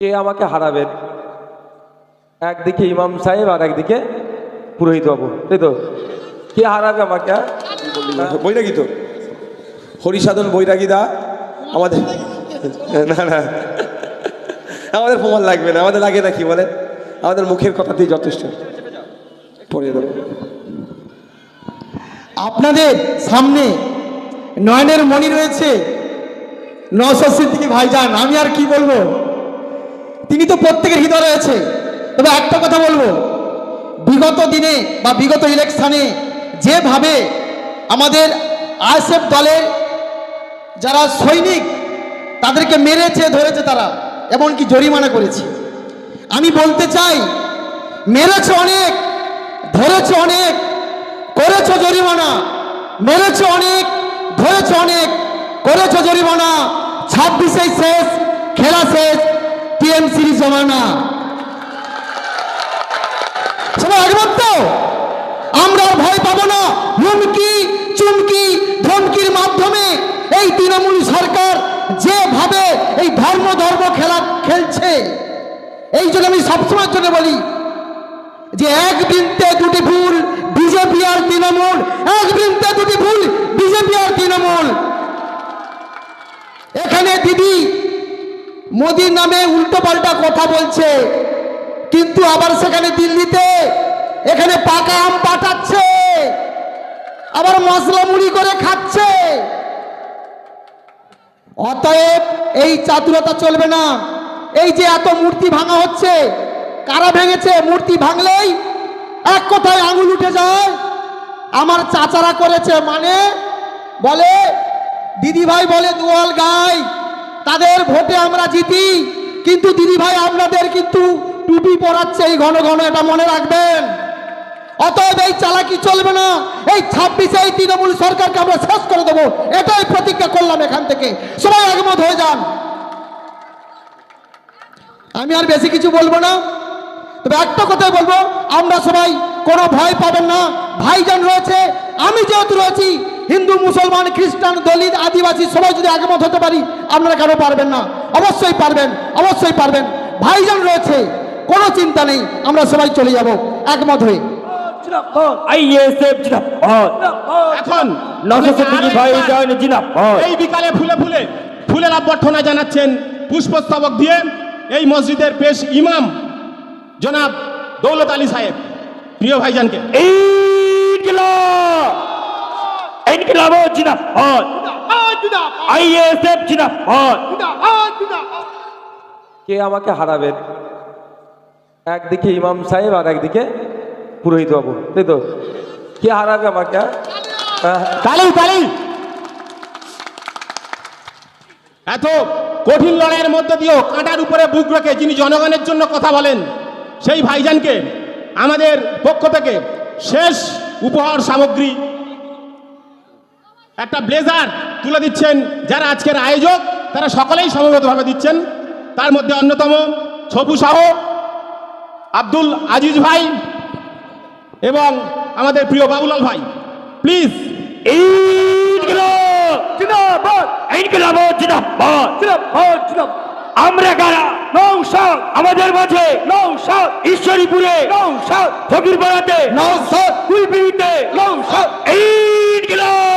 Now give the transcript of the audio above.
কে আমাকে হারাবেন? একদিকে ইমাম সাহেব আর একদিকে পুরোহিত বাবু তাই তো? কে হারাবে আমাকে হ্যাঁ? বৈরাগী তো। হরিসাধন বৈরাগী দা আমাদের না না। আমাদের প্রমাণ লাগবে না আমাদের লাগে না কি বলে আমাদের মুখের কথাতেই যথেষ্ট। পড়িয়ে দেবো। আপনাদের সামনে নয়নের মণি রয়েছে। নশো সিদ্দিকি ভাইজান আমি আর কি বলব? তিনি তো প্রত্যেকের হৃদয় রয়েছে। তবে একটা কথা বলব। বিগত দিনে বা বিগত ইলেকশনে যেভাবে আমাদের আইএসএফ দলের যারা সৈনিক, তাদেরকে মেরেছে, ধরেছে তারা, এমনকি জরিমানা করেছে। আমি বলতে চাই, মেরেছে অনেক, ধরেছে অনেক, করেছ জরিমানা, মেরেছো অনেক, ধরেছো অনেক, করেছ জরিমানা ছাব্বিশে শেষ জমানা। সবাই একমত আমরা ভয় পাবো না। হুমকি, চুমকি, ধমকির মাধ্যমে এই তৃণমূল সরকার যেভাবে এই ধর্ম ধর্ম খেলা খেলছে, এই জন্য আমি সবসময়ের জন্য বলি যে এক বৃন্তে দুটি ভুল, বিজেপি আর তৃণমূল এক বৃন্তে দুটি ভুল, বিজেপি আর তৃণমূল। এখানে দিদি মোদির নামে উল্টো পাল্টা কথা বলছে। কিন্তু আবার সেখানে দিল্লিতে এখানে পাকা আম পাঠাচ্ছে। আবার মশলা মুড়ি করে খাচ্ছে। অতএব এই চাতুরতা চলবে না। এই যে এত মূর্তি ভাঙা হচ্ছে, কারা ভেঙেছে? মূর্তি ভাঙলেই এক কথায় আঙুল উঠে যায়। আমার চাচারা করেছে মানে বলে, দিদিভাই বলে দুয়াল গাই। তাদের ভোটে আমরা জিতি। কিন্তু দিদিভাই আপনাদের কিন্তু টুপি পরাচ্ছে এই ঘন ঘন, এটা মনে রাখবেন। অতএব এই চালাকি চলবে না। এই ছাব্বিশে এই তৃণমূল সরকারকে আমরা শেষ করে দেবো। এটাই প্রতিজ্ঞা করলাম এখান থেকে। সবাই একমত হয়ে যান। আমি আর বেশি কিছু বলব না। তবে একটা কথাই বলব, আমরা সবাই কোনো ভয় পাবেন না। ভাইজান রয়েছে, আমি যেহেতু রয়েছি হিন্দু মুসলমান খ্রিস্টান দলিত আদিবাসী সবাই যদি একমত হতে পারি আপনারা কেন পারবেন না? অবশ্যই পারবেন অবশ্যই পারবেন। ভাইজান রয়েছে কোনো চিন্তা নেই আমরা সবাই চলে যাব একমত হয়ে। এখন এই বিকালে ফুলে ফুলে ফুলের অভ্যর্থনা জানাচ্ছেন পুষ্পস্তবক দিয়ে এই মসজিদের পেশ ইমাম জনাব দৌলত আলী সাহেব। প্রিয় ভাইজানকে। ইনকিলাব ইনকিলাব জিন্দাবাদ আইএসএফ জিন্দাবাদ কে আমাকে হারাবেন? একদিকে ইমাম সাহেব আর একদিকে পুরোহিত বাবু। তাই তো? কে হারাবে আমাকে হ্যাঁ? তালি তালি। এত কঠিন লড়াইয়ের মধ্য দিয়েও কাঁটার উপরে বুক রেখে যিনি জনগণের জন্য কথা বলেন সেই ভাইজানকে আমাদের পক্ষ থেকে শেষ উপহার সামগ্রী একটা ব্লেজার তুলে দিচ্ছেন যারা আজকের আয়োজক, তারা সকলেই সমবেতভাবে দিচ্ছেন। তার মধ্যে অন্যতম ছবু শাহ, আব্দুল আজিজ ভাই এবং আমাদের প্রিয় বাবুলাল ভাই। প্লিজ। জিন্দাবাদ! আমরা কারা নৌশাদ আমাদের মাঝে নৌশাদ ঈশ্বরীপুরে নৌশাদ ফকিরপাড়াতে নৌশাদ কুলপিড়িতে নৌশাদ ইনকিলাব!